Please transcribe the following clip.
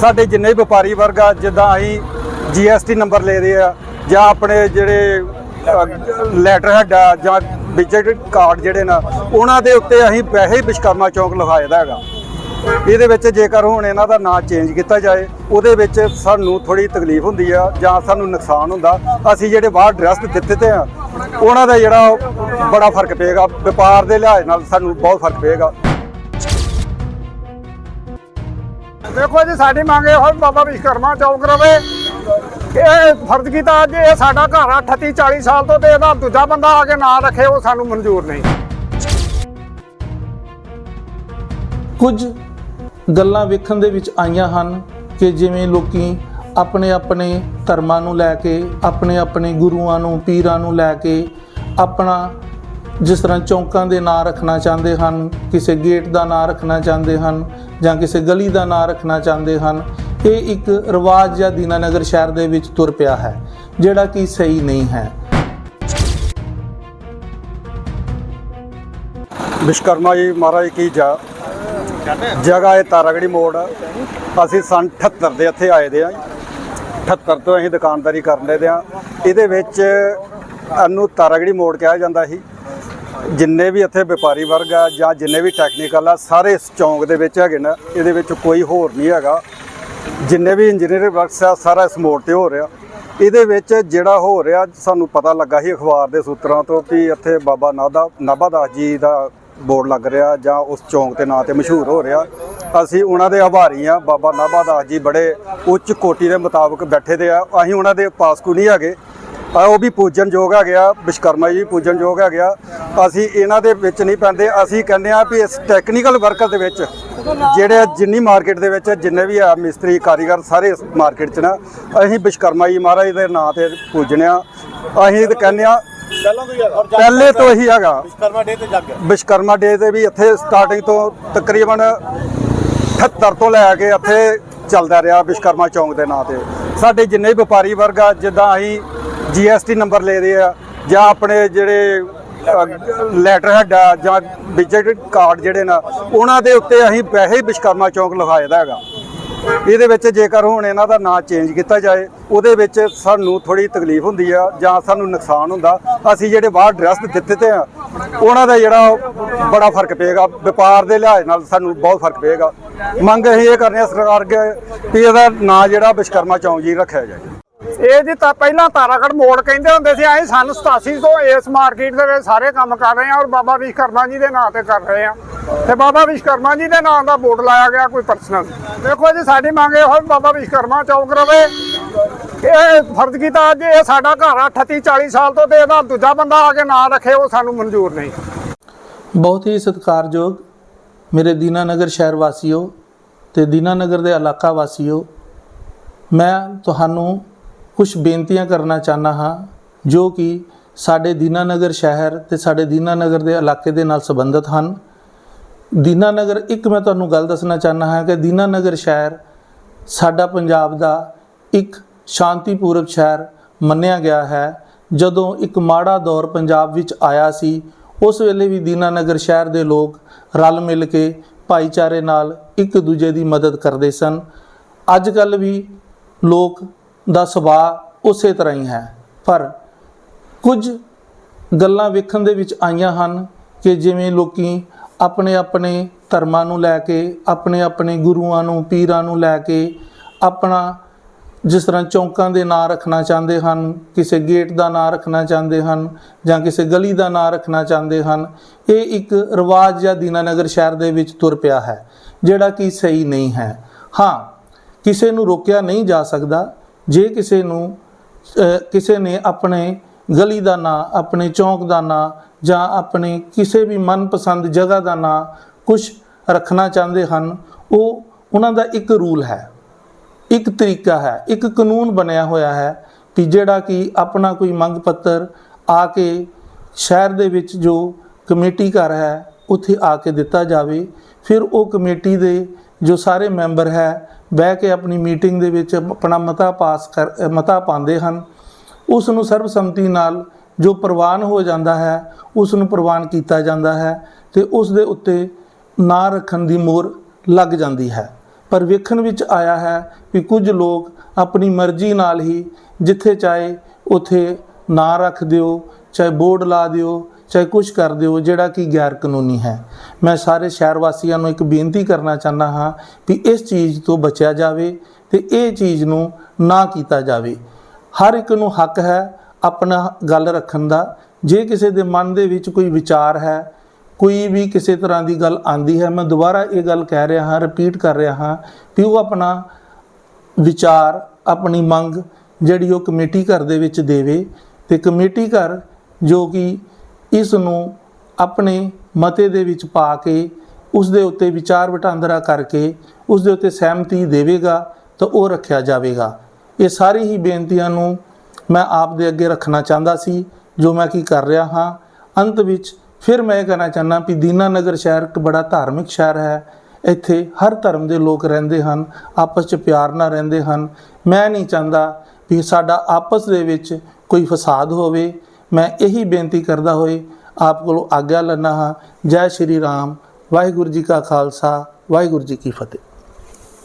ਸਾਡੇ ਜਿੰਨੇ ਵੀ ਵਪਾਰੀ ਵਰਗ ਆ, ਜਿੱਦਾਂ ਅਸੀਂ ਜੀਐਸਟੀ ਨੰਬਰ ਲੈਦੇ ਆ, ਜਾਂ ਆਪਣੇ ਜਿਹੜੇ ਲੈਟਰ ਹੈਡ ਆ ਜਾਂ ਵਿਜਿਟ ਕਾਰਡ ਜਿਹੜੇ ਨਾ, ਉਹਨਾਂ ਦੇ ਉੱਤੇ ਅਸੀਂ ਪੈਸੇ ਵਿਸ਼ਕਰਮਾ ਚੌਂਕ ਲਿਖਾਏ ਦਾ ਹੈਗਾ। ਇਹਦੇ ਵਿੱਚ ਜੇਕਰ ਹੁਣ ਇਹਨਾਂ ਦਾ ਨਾਂ ਚੇਂਜ ਕੀਤਾ ਜਾਏ, ਉਹਦੇ ਵਿੱਚ ਸਾਨੂੰ ਥੋੜੀ ਤਕਲੀਫ ਹੁੰਦੀ ਆ, ਜਾਂ ਸਾਨੂੰ ਨੁਕਸਾਨ ਹੁੰਦਾ, ਅਸੀਂ ਜਿਹੜੇ ਬਾਹਰ ਐਡਰੈਸ ਦਿੱਤੇ ਤੇ ਆ, ਉਹਨਾਂ ਦਾ ਜਿਹੜਾ ਬੜਾ ਫ਼ਰਕ ਪਏਗਾ, ਵਪਾਰ ਦੇ ਲਿਹਾਜ਼ ਨਾਲ ਸਾਨੂੰ ਬਹੁਤ ਫ਼ਰਕ ਪਏਗਾ। ਦੇਖੋ ਜੀ, ਸਾਡੀ ਮੰਗ ਇਹ ਹੋਈ ਬਾਬਾ ਵਿਸ਼ਕਰਮਾ ਚੌਕ ਰਵੇ। ਇਹ ਫਰਜ਼ ਕੀਤਾ ਅੱਜ ਇਹ ਸਾਡਾ ਘਰ ਆ 38 40 ਸਾਲ ਤੋਂ ਤੇ ਇਹਦਾ ਦੂਜਾ ਬੰਦਾ ਆ ਕੇ ਨਾਂ ਰੱਖੇ, ਉਹ ਸਾਨੂੰ ਮਨਜ਼ੂਰ ਨਹੀਂ। ਕੁਝ ਗੱਲਾਂ ਵੇਖਣ ਦੇ ਵਿੱਚ ਆਈਆਂ ਹਨ ਕਿ ਜਿਵੇਂ ਲੋਕੀ ਆਪਣੇ ਆਪਣੇ ਧਰਮਾਂ ਨੂੰ ਲੈ ਕੇ, ਆਪਣੇ ਆਪਣੇ ਗੁਰੂਆਂ ਨੂੰ, ਪੀਰਾਂ ਨੂੰ ਲੈ ਕੇ ਆਪਣਾ ਜਿਸ ਤਰ੍ਹਾਂ ਚੌਂਕਾਂ ਦੇ ਨਾਂ ਰੱਖਣਾ ਚਾਹੁੰਦੇ ਹਨ, ਕਿਸੇ ਗੇਟ ਦਾ ਨਾਂ ਰੱਖਣਾ ਚਾਹੁੰਦੇ ਹਨ ਜਾਂ ਕਿਸੇ ਗਲੀ ਦਾ ਨਾਂ ਰੱਖਣਾ ਚਾਹੁੰਦੇ ਹਨ, ਇਹ ਇੱਕ ਰਿਵਾਜ ਜਾਂ ਦੀਨਾਨਗਰ ਸ਼ਹਿਰ ਦੇ ਵਿੱਚ ਤੁਰ ਪਿਆ ਹੈ, ਜਿਹੜਾ ਕਿ ਸਹੀ ਨਹੀਂ ਹੈ। ਵਿਸ਼ਕਰਮਾ ਜੀ ਮਹਾਰਾਜ ਕੀ ਜਾ ਜਗ੍ਹਾ ਹੈ ਤਾਰਾਗੜੀ ਮੋੜ ਅਸੀਂ ਸਨ 78 ਦੇ ਇੱਥੇ ਆਏ ਦੇ ਆ 78 ਤੋਂ ਅਸੀਂ ਦੁਕਾਨਦਾਰੀ ਕਰਨ ਦੇ ਆ। ਇਹਦੇ ਵਿੱਚ ਇਹਨੂੰ ਤਾਰਾਗੜੀ ਮੋੜ ਕਿਹਾ ਜਾਂਦਾ ਸੀ। ਜਿੰਨੇ ਵੀ ਇੱਥੇ ਵਪਾਰੀ ਵਰਗ ਆ ਜਾਂ ਜਿੰਨੇ ਵੀ ਟੈਕਨੀਕਲ ਆ, ਸਾਰੇ ਇਸ ਚੌਂਕ ਦੇ ਵਿੱਚ ਹੈਗੇ ਨੇ। ਇਹਦੇ ਵਿੱਚ ਕੋਈ ਹੋਰ ਨਹੀਂ ਹੈਗਾ। ਜਿੰਨੇ ਵੀ ਇੰਜੀਨੀਅਰ ਵਰਕਸ ਆ, ਸਾਰਾ ਇਸ ਮੋੜ ਤੇ ਹੋ ਰਿਹਾ। ਇਹਦੇ ਵਿੱਚ ਜਿਹੜਾ ਹੋ ਰਿਹਾ, ਸਾਨੂੰ ਪਤਾ ਲੱਗਾ ਸੀ ਅਖਬਾਰ ਦੇ ਸੂਤਰਾਂ ਤੋਂ ਕਿ ਇੱਥੇ ਬਾਬਾ ਨਾਦਾ, ਨਾਭਾ ਦਾਸ ਜੀ ਦਾ ਬੋਰਡ ਲੱਗ ਰਿਹਾ ਜਾਂ ਉਸ ਚੌਂਕ ਦੇ ਨਾਂ ਤੇ ਮਸ਼ਹੂਰ ਹੋ ਰਿਹਾ। ਅਸੀਂ ਉਹਨਾਂ ਦੇ ਆਭਾਰੀ ਆ। ਬਾਬਾ ਨਾਭਾ ਦਾਸ ਜੀ ਬੜੇ ਉੱਚ ਕੋਟੀ ਦੇ ਮੁਤਾਬਕ ਬੈਠੇ ਦੇ ਆ। ਅਸੀਂ ਉਹਨਾਂ ਦੇ ਪਾਸਕੂ ਨਹੀਂ ਹੈਗੇ। ਆ ਉਹ ਵੀ ਪੂਜਨਯੋਗ ਹੈਗੇ ਆ ਵਿਸ਼ਕਰਮਾ ਜੀ ਪੂਜਨਯੋਗ ਹੈਗੇ ਆ। ਅਸੀਂ ਇਹਨਾਂ ਦੇ ਵਿੱਚ ਨਹੀਂ ਪੈਂਦੇ ਅਸੀਂ ਕਹਿੰਦੇ ਆ ਵੀ ਇਸ ਟੈਕਨੀਕਲ ਵਰਕਰ ਦੇ ਵਿੱਚ ਜਿਹੜੇ ਜਿੰਨੀ ਮਾਰਕੀਟ ਦੇ ਵਿੱਚ ਜਿੰਨੇ ਵੀ ਆ ਮਿਸਤਰੀ ਕਾਰੀਗਰ ਸਾਰੇ ਇਸ ਮਾਰਕੀਟ 'ਚ ਨਾ ਅਸੀਂ ਵਿਸ਼ਕਰਮਾ ਜੀ ਮਹਾਰਾਜ ਦੇ ਨਾਂ ਤੇ ਪੂਜਨੇ ਆ ਅਸੀਂ ਤੇ ਕਹਿੰਦੇ ਆ ਪਹਿਲਾਂ ਤੋਂ ਹੀ ਹੈਗਾ। ਪਹਿਲੇ ਤੋਂ ਹੀ ਹੈਗਾ। ਵਿਸ਼ਕਰਮਾ ਡੇ ਤੇ ਜੱਗ ਵਿਸ਼ਕਰਮਾ ਡੇ ਤੇ ਵੀ ਇੱਥੇ ਸਟਾਰਟਿੰਗ ਤੋਂ ਤਕਰੀਬਨ 78 ਤੋਂ ਲੈ ਕੇ ਇੱਥੇ ਚੱਲਦਾ ਰਿਹਾ ਵਿਸ਼ਕਰਮਾ ਚੌਂਕ ਦੇ ਨਾਂ ਤੇ। ਸਾਡੇ ਜਿੰਨੇ ਵੀ ਵਪਾਰੀ ਵਰਗ ਆ ਜਿੱਦਾਂ ਅਸੀਂ ਜੀਐਸਟੀ ਨੰਬਰ ਲੈਦੇ ਆ ਜਾਂ ਆਪਣੇ ਜਿਹੜੇ ਲੈਟਰ ਹੈਡ ਆ ਜਾਂ ਵਿਜਿਟ ਕਾਰਡ ਜਿਹੜੇ ਨਾ, ਉਹਨਾਂ ਦੇ ਉੱਤੇ ਅਸੀਂ ਪੈਸੇ ਵਿਸ਼ਕਰਮਾ ਚੌਂਕ ਲਿਖਾਏ ਦਾ ਹੈਗਾ। ਇਹਦੇ ਵਿੱਚ ਜੇਕਰ ਹੁਣ ਇਹਨਾਂ ਦਾ ਨਾਂ ਚੇਂਜ ਕੀਤਾ ਜਾਏ, ਉਹਦੇ ਵਿੱਚ ਸਾਨੂੰ ਥੋੜੀ ਤਕਲੀਫ ਹੁੰਦੀ ਆ ਜਾਂ ਸਾਨੂੰ ਨੁਕਸਾਨ ਹੁੰਦਾ। ਅਸੀਂ ਜਿਹੜੇ ਬਾਹਰ ਐਡਰੈਸ ਦਿੱਤੇ ਤੇ ਆ, ਉਹਨਾਂ ਦਾ ਜਿਹੜਾ ਬੜਾ ਫ਼ਰਕ ਪਏਗਾ। ਵਪਾਰ ਦੇ ਲਿਹਾਜ਼ ਨਾਲ ਸਾਨੂੰ ਬਹੁਤ ਫ਼ਰਕ ਪਏਗਾ। ਮੰਗ ਅਸੀਂ ਇਹ ਕਰਨੇ ਆ ਸਰਕਾਰ ਅੱਗੇ ਵੀ ਇਹਦਾ ਨਾਂ ਜਿਹੜਾ ਵਿਸ਼ਕਰਮਾ ਚੌਂਕ ਜੀ ਰੱਖਿਆ ਜਾਏ। ਇਹ ਜੀ ਤਾਂ ਪਹਿਲਾਂ ਤਾਰਾਗੜ ਮੋੜ ਕਹਿੰਦੇ ਹੁੰਦੇ ਸੀ, ਅਸੀਂ ਸਨ 87 ਤੋਂ ਇਸ ਮਾਰਕੀਟ ਦੇ ਵਿੱਚ ਸਾਰੇ ਕੰਮ ਕਰ ਰਹੇ ਹਾਂ ਔਰ ਬਾਬਾ ਵਿਸ਼ਕਰਮਾ ਜੀ ਦੇ ਨਾਂ ਤੇ ਕਰ ਰਹੇ ਹਾਂ। ਤੇ ਬਾਬਾ ਵਿਸ਼ਕਰਮਾ ਜੀ ਦੇ ਨਾਂ ਦਾ ਬੋਰਡ ਲਾਇਆ ਗਿਆ ਕੋਈ ਪਰਸਨਲ। ਦੇਖੋ ਜੀ, ਸਾਡੀ ਮੰਗ ਇਹ ਹੋਈ ਬਾਬਾ ਵਿਸ਼ਕਰਮਾ ਚੌਕ ਰਵੇ। ਇਹ ਫਰਜ਼ ਕੀਤਾ ਅੱਜ ਇਹ ਸਾਡਾ ਘਰ ਆ 38 40 ਸਾਲ ਤੋਂ ਤੇ ਇਹਦਾ ਦੂਜਾ ਬੰਦਾ ਆ ਕੇ ਨਾਂ ਰੱਖੇ, ਉਹ ਸਾਨੂੰ ਮਨਜ਼ੂਰ ਨਹੀਂ। ਬਹੁਤ ਹੀ ਸਤਿਕਾਰਯੋਗ ਮੇਰੇ ਦੀਨਾਨਗਰ ਸ਼ਹਿਰ ਵਾਸੀਓ ਤੇ ਦੀਨਾਨਗਰ ਦੇ ਇਲਾਕਾ ਵਾਸੀਓ, ਮੈਂ ਤੁਹਾਨੂੰ ਕੁਝ ਬੇਨਤੀਆਂ ਕਰਨਾ ਚਾਹਨਾ ਹਾਂ, ਜੋ ਕਿ ਸਾਡੇ ਦੀਨਾਨਗਰ ਸ਼ਹਿਰ ਤੇ ਸਾਡੇ ਦੀਨਾਨਗਰ ਦੇ ਇਲਾਕੇ ਦੇ ਨਾਲ ਸੰਬੰਧਿਤ ਹਨ। ਦੀਨਾਨਗਰ, ਇੱਕ ਮੈਂ ਤੁਹਾਨੂੰ ਗੱਲ ਦੱਸਣਾ ਚਾਹਨਾ ਹਾਂ ਕਿ ਦੀਨਾਨਗਰ ਸ਼ਹਿਰ ਸਾਡਾ ਪੰਜਾਬ ਦਾ ਇੱਕ ਸ਼ਾਂਤੀਪੂਰਵ ਸ਼ਹਿਰ ਮੰਨਿਆ ਗਿਆ ਹੈ। ਜਦੋਂ ਇੱਕ ਮਾੜਾ ਦੌਰ ਪੰਜਾਬ ਵਿੱਚ ਆਇਆ ਸੀ, ਉਸ ਵੇਲੇ ਵੀ ਦੀਨਾਨਗਰ ਸ਼ਹਿਰ ਦੇ ਲੋਕ ਰਲ ਮਿਲ ਕੇ ਭਾਈਚਾਰੇ ਨਾਲ ਇੱਕ ਦੂਜੇ ਦੀ ਮਦਦ ਕਰਦੇ ਸਨ। ਅੱਜ ਕੱਲ ਵੀ ਲੋਕ ਦਾ ਸੁਭਾਅ ਉਸੇ ਤਰ੍ਹਾਂ ਹੀ ਹੈ। ਪਰ ਕੁਝ ਗੱਲਾਂ ਵੇਖਣ ਦੇ ਵਿੱਚ ਆਈਆਂ ਹਨ ਕਿ ਜਿਵੇਂ ਲੋਕੀ ਆਪਣੇ ਆਪਣੇ ਧਰਮਾਂ ਨੂੰ ਲੈ ਕੇ, ਆਪਣੇ ਆਪਣੇ ਗੁਰੂਆਂ ਨੂੰ, ਪੀਰਾਂ ਨੂੰ ਲੈ ਕੇ ਆਪਣਾ ਜਿਸ ਤਰ੍ਹਾਂ ਚੌਂਕਾਂ ਦੇ ਨਾਂ ਰੱਖਣਾ ਚਾਹੁੰਦੇ ਹਨ, ਕਿਸੇ ਗੇਟ ਦਾ ਨਾਂ ਰੱਖਣਾ ਚਾਹੁੰਦੇ ਹਨ ਜਾਂ ਕਿਸੇ ਗਲੀ ਦਾ ਨਾਂ ਰੱਖਣਾ ਚਾਹੁੰਦੇ ਹਨ, ਇਹ ਇੱਕ ਰਿਵਾਜ ਜਾਂ ਦੀਨਾਨਗਰ ਸ਼ਹਿਰ ਦੇ ਵਿੱਚ ਤੁਰ ਪਿਆ ਹੈ, ਜਿਹੜਾ ਕਿ ਸਹੀ ਨਹੀਂ ਹੈ। ਹਾਂ, ਕਿਸੇ ਨੂੰ ਰੋਕਿਆ ਨਹੀਂ ਜਾ ਸਕਦਾ ਜੇ ਕਿਸੇ ਨੂੰ ਕਿਸੇ ਨੇ ਆਪਣੇ ਗਲੀ ਦਾ ਨਾਂ, ਆਪਣੇ ਚੌਂਕ ਦਾ ਨਾਂ ਜਾਂ ਆਪਣੇ ਕਿਸੇ ਵੀ ਮਨਪਸੰਦ ਜਗ੍ਹਾ ਦਾ ਨਾਂ ਕੁਝ ਰੱਖਣਾ ਚਾਹੁੰਦੇ ਹਨ, ਉਹ ਉਹਨਾਂ ਦਾ ਇੱਕ ਰੂਲ ਹੈ। ਇੱਕ ਤਰੀਕਾ ਹੈ, ਇੱਕ ਕਾਨੂੰਨ ਬਣਿਆ ਹੋਇਆ ਹੈ ਕਿ ਜਿਹੜਾ ਕਿ ਆਪਣਾ ਕੋਈ ਮੰਗ ਪੱਤਰ ਆ ਕੇ ਸ਼ਹਿਰ ਦੇ ਵਿੱਚ ਜੋ ਕਮੇਟੀ ਘਰ ਹੈ ਉੱਥੇ ਆ ਕੇ ਦਿੱਤਾ ਜਾਵੇ। ਫਿਰ ਉਹ ਕਮੇਟੀ ਦੇ ਜੋ ਸਾਰੇ ਮੈਂਬਰ ਹੈ, ਬਹਿ ਕੇ ਆਪਣੀ ਮੀਟਿੰਗ ਦੇ ਵਿੱਚ ਆਪਣਾ ਮਤਾ ਪਾਸ ਕਰ ਮਤਾ ਪਾਉਂਦੇ ਹਨ। ਉਸ ਨੂੰ ਸਰਬਸੰਮਤੀ ਨਾਲ ਜੋ ਪ੍ਰਵਾਨ ਹੋ ਜਾਂਦਾ ਹੈ, ਉਸ ਨੂੰ ਪ੍ਰਵਾਨ ਕੀਤਾ ਜਾਂਦਾ ਹੈ ਤੇ ਉਸ ਦੇ ਉੱਤੇ ਨਾਂ ਰੱਖਣ ਦੀ ਮੋਹਰ ਲੱਗ ਜਾਂਦੀ ਹੈ। ਪਰ ਵੇਖਣ ਵਿੱਚ ਆਇਆ ਹੈ ਕਿ ਕੁਝ ਲੋਕ ਆਪਣੀ ਮਰਜ਼ੀ ਨਾਲ ਹੀ ਜਿੱਥੇ ਚਾਹੇ ਉਥੇ ਨਾਂ ਰੱਖ ਦਿਓ, ਚਾਹੇ ਬੋਰਡ ਲਾ ਦਿਓ ਚਾਹੇ ਕੁਝ ਕਰ ਦਿਓ ਜਿਹੜਾ ਕਿ ਗੈਰ ਕਾਨੂੰਨੀ ਹੈ। ਮੈਂ ਸਾਰੇ ਸ਼ਹਿਰ ਵਾਸੀਆਂ ਨੂੰ ਇੱਕ ਬੇਨਤੀ ਕਰਨਾ ਚਾਹੁੰਦਾ ਹਾਂ ਕਿ ਇਸ ਚੀਜ਼ ਤੋਂ ਬਚਿਆ ਜਾਵੇ ਤੇ ਇਹ ਚੀਜ਼ ਨੂੰ ਨਾ ਕੀਤਾ ਜਾਵੇ। ਹਰ ਇੱਕ ਨੂੰ ਹੱਕ ਹੈ ਆਪਣਾ ਗੱਲ ਰੱਖਣ ਦਾ। ਜੇ ਕਿਸੇ ਦੇ ਮਨ ਦੇ ਵਿੱਚ ਕੋਈ ਵਿਚਾਰ ਹੈ, ਕੋਈ ਵੀ ਕਿਸੇ ਤਰ੍ਹਾਂ ਦੀ ਗੱਲ ਆਂਦੀ ਹੈ, ਮੈਂ ਦੁਬਾਰਾ ਇਹ ਗੱਲ ਕਹਿ ਰਿਹਾ ਹਾਂ ਰਿਪੀਟ ਕਰ ਰਿਹਾ ਹਾਂ ਕਿ ਉਹ ਆਪਣਾ ਵਿਚਾਰ, ਆਪਣੀ ਮੰਗ ਜਿਹੜੀ ਉਹ ਕਮੇਟੀ ਘਰ ਦੇ ਵਿੱਚ ਦੇਵੇ ਤੇ ਕਮੇਟੀ ਘਰ ਜੋ ਕਿ ਇਸ ਨੂੰ ਆਪਣੇ ਮਤੇ ਦੇ ਵਿੱਚ ਪਾ ਕੇ ਉਸ ਦੇ ਉੱਤੇ ਵਿਚਾਰ ਵਟਾਂਦਰਾ ਕਰਕੇ ਉਸ ਦੇ ਉੱਤੇ ਸਹਿਮਤੀ ਦੇਵੇਗਾ ਤਾਂ ਉਹ ਰੱਖਿਆ ਜਾਵੇਗਾ। ਇਹ ਸਾਰੀ ਹੀ ਬੇਨਤੀਆਂ ਨੂੰ ਮੈਂ ਆਪ ਦੇ ਅੱਗੇ ਰੱਖਣਾ ਚਾਹੁੰਦਾ ਸੀ, ਜੋ ਮੈਂ ਕੀ ਕਰ ਰਿਹਾ ਹਾਂ। ਅੰਤ ਵਿੱਚ ਫਿਰ ਮੈਂ ਇਹ ਕਹਿਣਾ ਚਾਹੁੰਦਾ ਕਿ ਦੀਨਾਨਗਰ ਸ਼ਹਿਰ ਇੱਕ ਬੜਾ ਧਾਰਮਿਕ ਸ਼ਹਿਰ ਹੈ। ਇੱਥੇ ਹਰ ਧਰਮ ਦੇ ਲੋਕ ਰਹਿੰਦੇ ਹਨ, ਆਪਸ 'ਚ ਪਿਆਰ ਨਾਲ ਰਹਿੰਦੇ ਹਨ। ਮੈਂ ਨਹੀਂ ਚਾਹੁੰਦਾ ਵੀ ਸਾਡਾ ਆਪਸ ਦੇ ਵਿੱਚ ਕੋਈ ਫਸਾਦ ਹੋਵੇ। ਮੈਂ ਇਹੀ ਬੇਨਤੀ ਕਰਦਾ ਹੋਏ, ਆਪ ਕੋਲੋਂ ਆਗਿਆ ਲੈਣਾ ਹਾਂ। ਜੈ ਸ਼੍ਰੀ ਰਾਮ। ਵਾਹਿਗੁਰੂ ਜੀ ਕਾ ਖਾਲਸਾ। ਵਾਹਿਗੁਰੂ ਜੀ ਕੀ ਫਤਿਹ।